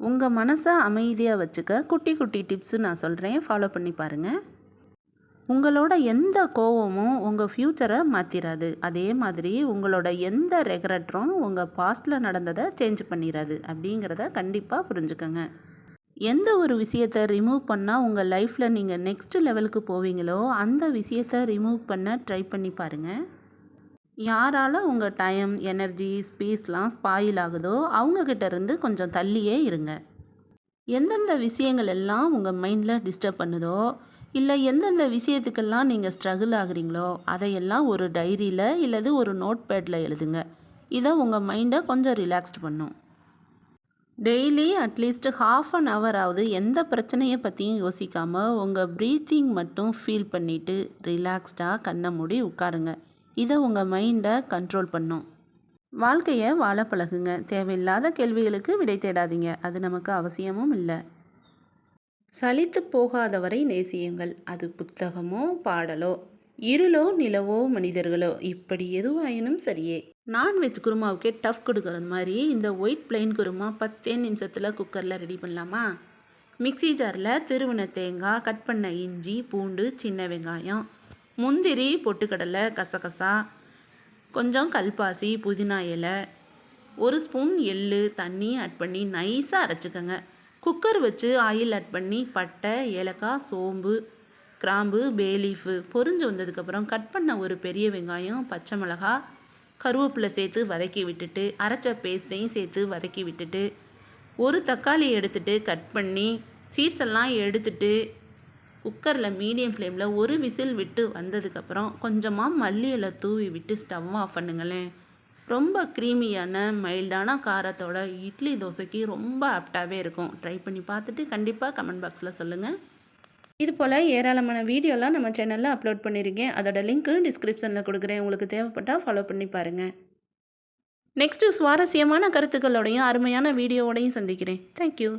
உங்கள் மனசை அமைதியாக வச்சுக்க குட்டி குட்டி டிப்ஸு நான் சொல்கிறேன் ஃபாலோ பண்ணி பாருங்கள் உங்களோட எந்த கோவமும் உங்கள் ஃப்யூச்சரை மாற்றிடாது அதே மாதிரி உங்களோட எந்த ரெக்ரெட்டும் உங்கள் பாஸ்டில் நடந்ததை சேஞ்ச் பண்ணிடாது அப்படிங்கிறத கண்டிப்பாக புரிஞ்சுக்கோங்க. எந்த ஒரு விஷயத்தை ரிமூவ் பண்ணால் உங்கள் லைஃப்பில் நீங்கள் நெக்ஸ்ட் லெவலுக்கு போவீங்களோ அந்த விஷயத்தை ரிமூவ் பண்ண ட்ரை பண்ணி பாருங்கள் யாரால் உங்கள் டைம் எனர்ஜி ஸ்பேஸ்லாம் ஸ்பாயில் ஆகுதோ அவங்கக்கிட்ட இருந்து கொஞ்சம் தள்ளியே இருங்க. எந்தெந்த விஷயங்கள் எல்லாம் உங்கள் மைண்டில் டிஸ்டர்ப் பண்ணுதோ இல்லை எந்தெந்த விஷயத்துக்கெல்லாம் நீங்கள் ஸ்ட்ரகிள் ஆகுறீங்களோ அதையெல்லாம் ஒரு டைரியில் இல்லது ஒரு நோட் பேடில் எழுதுங்க. இதை உங்கள் மைண்டை கொஞ்சம் ரிலாக்ஸ்ட் பண்ணும். Daily at least half an hour ஆகுது எந்த பிரச்சனையை பற்றியும் யோசிக்காமல் உங்கள் ப்ரீத்திங் மட்டும் ஃபீல் பண்ணிவிட்டு ரிலாக்ஸ்டாக கண்ணை மூடி உட்காருங்க. இதை உங்கள் மைண்டை கண்ட்ரோல் பண்ணும். வாழ்க்கையை வாழ பழகுங்க. தேவையில்லாத கேள்விகளுக்கு விடை தேடாதீங்க. அது நமக்கு அவசியமும் இல்லை. சலித்து போகாதவரை நேசியுங்கள். அது புத்தகமோ பாடலோ இருளோ நிலவோ மனிதர்களோ இப்படி எதுவாயினும் சரியே. நான்வெஜ் குருமாவுக்கே டஃப் கொடுக்கறது மாதிரி இந்த ஒயிட் பிளைன் குருமா பத்தே நிமிஷத்தில் குக்கரில் ரெடி பண்ணலாமா? மிக்ஸி ஜாரில் திருவின தேங்காய் கட் பண்ண இஞ்சி பூண்டு சின்ன வெங்காயம் முந்திரி பொட்டுக்கடலை கசகசா கொஞ்சம் கல்பாசி புதினா இலை ஒரு ஸ்பூன் எள்ளு தண்ணி ஆட் பண்ணி நைஸாக அரைச்சிக்கோங்க. குக்கர் வச்சு ஆயில் ஆட் பண்ணி பட்டை ஏலக்காய் சோம்பு கிராம்பு பேலீஃபு பொரிஞ்சு வந்ததுக்கப்புறம் கட் பண்ண ஒரு பெரிய வெங்காயம் பச்சை மிளகா கருவேப்பிலை சேர்த்து வதக்கி விட்டுட்டு அரைச்ச பேஸ்ட்டையும் சேர்த்து வதக்கி விட்டுட்டு ஒரு தக்காளி எடுத்துட்டு கட் பண்ணி சீட்ஸ் எல்லாம் எடுத்துட்டு குக்கரில் மீடியம் ஃப்ளேமில் ஒரு விசில் விட்டு வந்ததுக்கப்புறம் கொஞ்சமாக மல்லி இலை தூவி விட்டு ஸ்டவ் ஆஃப் பண்ணுங்களேன். ரொம்ப க்ரீமியான மைல்டான காரத்தோட இட்லி தோசைக்கு ரொம்ப ஆப்டாகவே இருக்கும். ட்ரை பண்ணி பார்த்துட்டு கண்டிப்பாக கமெண்ட் பாக்ஸில் சொல்லுங்கள் இது போல் ஏராளமான வீடியோலாம் நம்ம சேனலில் அப்லோட் பண்ணியிருக்கேன். அதோட லிங்க்கு டிஸ்கிரிப்ஷனில் கொடுக்குறேன். உங்களுக்கு தேவைப்பட்டால் ஃபாலோ பண்ணி பாருங்கள் நெக்ஸ்ட்டு சுவாரஸ்யமான கருத்துக்களோடையும் அருமையான வீடியோவோடையும் சந்திக்கிறேன். தேங்க்யூ